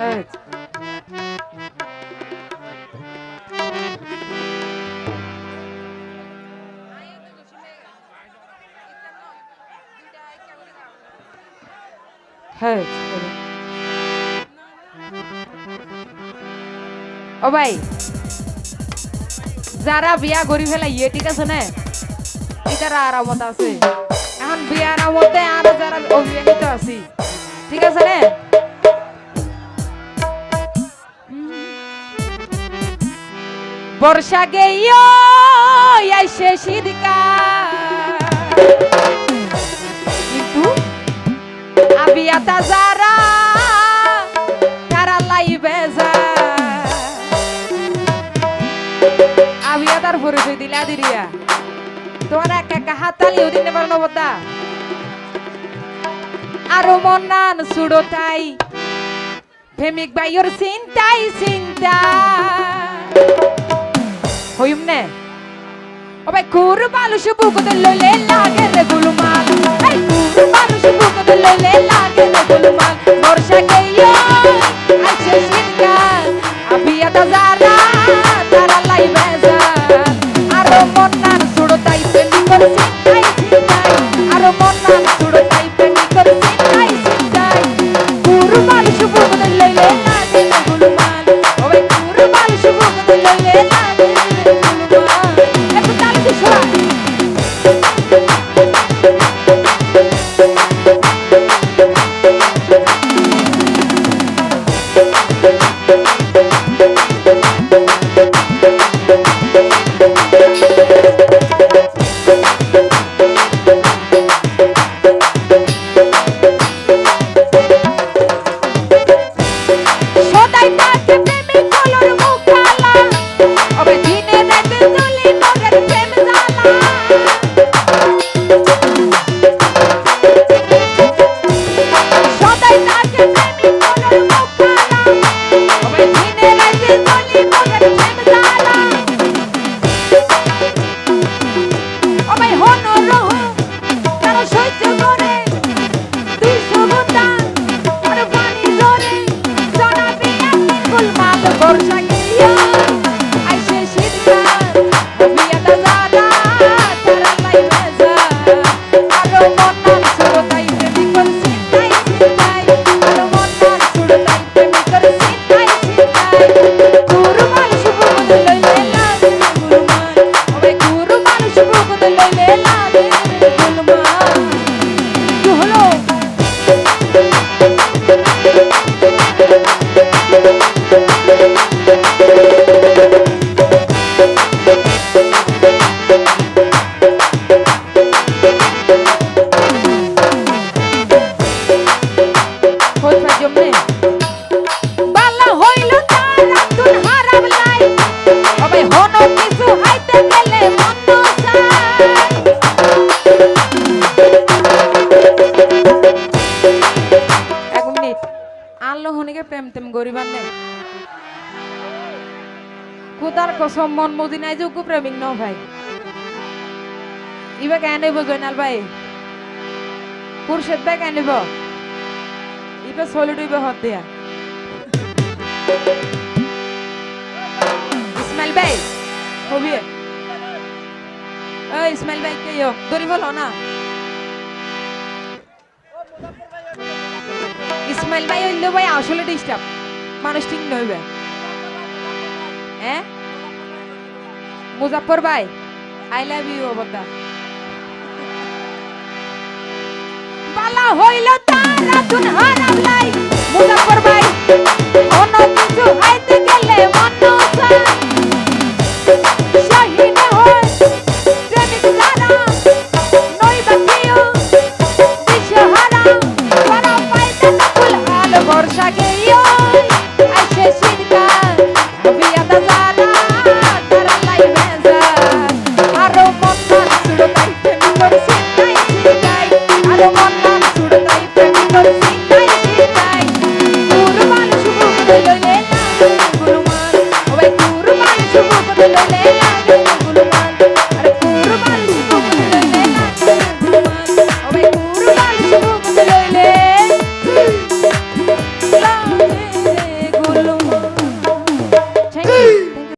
Evet. Evet. evet. ও ভাই যারা বিয়া করি ফেলাই ইয়ে ঠিক আছে না এটারা আরামত আছে এখন বিয়ার মধ্যে আরো যারা অবিবাহিত আছি ঠিক আছে না বর্ষা গেইও আইসে শীতকাল কিন্তু আবিয়াতা যারা তারা লাইবে যা আবিয়াতার পরিচয় দিলা দিরিয়া। তোমার একা একা হাত তালি ওদিন নেবার নবতা। আরও মন নান সুড়ো তাই প্রেমিক বাইর চিন্তাই চিন্তা। হইম নে ওবে কুর বালুশ বুকুতে লইলে লাগে রে গুলমাল এই কুর বালুশ বুকুতে লইলে লাগে রে গুলমাল বর্ষা গেইও আইছে শীতকাল আবিয়াতা যারা তারা লাইবে যার আরও মন নান সুড়ো তাই প্রেমিক কর গুলমাল আল্লাহ হনিকে প্রেম তেম গরিবার নেই। কুতার কসম মন মদিনায় যোগ্য প্রেমিক ন ভাই। ইবা কেন নেব গইনাল ভাই? খুরশেদ ভাই কেন নেব? ইবা সলিড ইবা হত দিয়া। ইসমাইল ভাই হবি ওই ইসমাইল ভাই কে ইয়ো? দরি বল না। ইসমাইল ভাই অন্য ভাই আসলে ডিস্টার্ব মানুষ ঠিক নইবে। হ্যাঁ? মুজাফর ভাই আই লাভ ইউ অবদা বালা হইল তারা তুন হারাম লাই মুজাফর ভাই, অন্য কিছু হাইতে গেলে মন চায়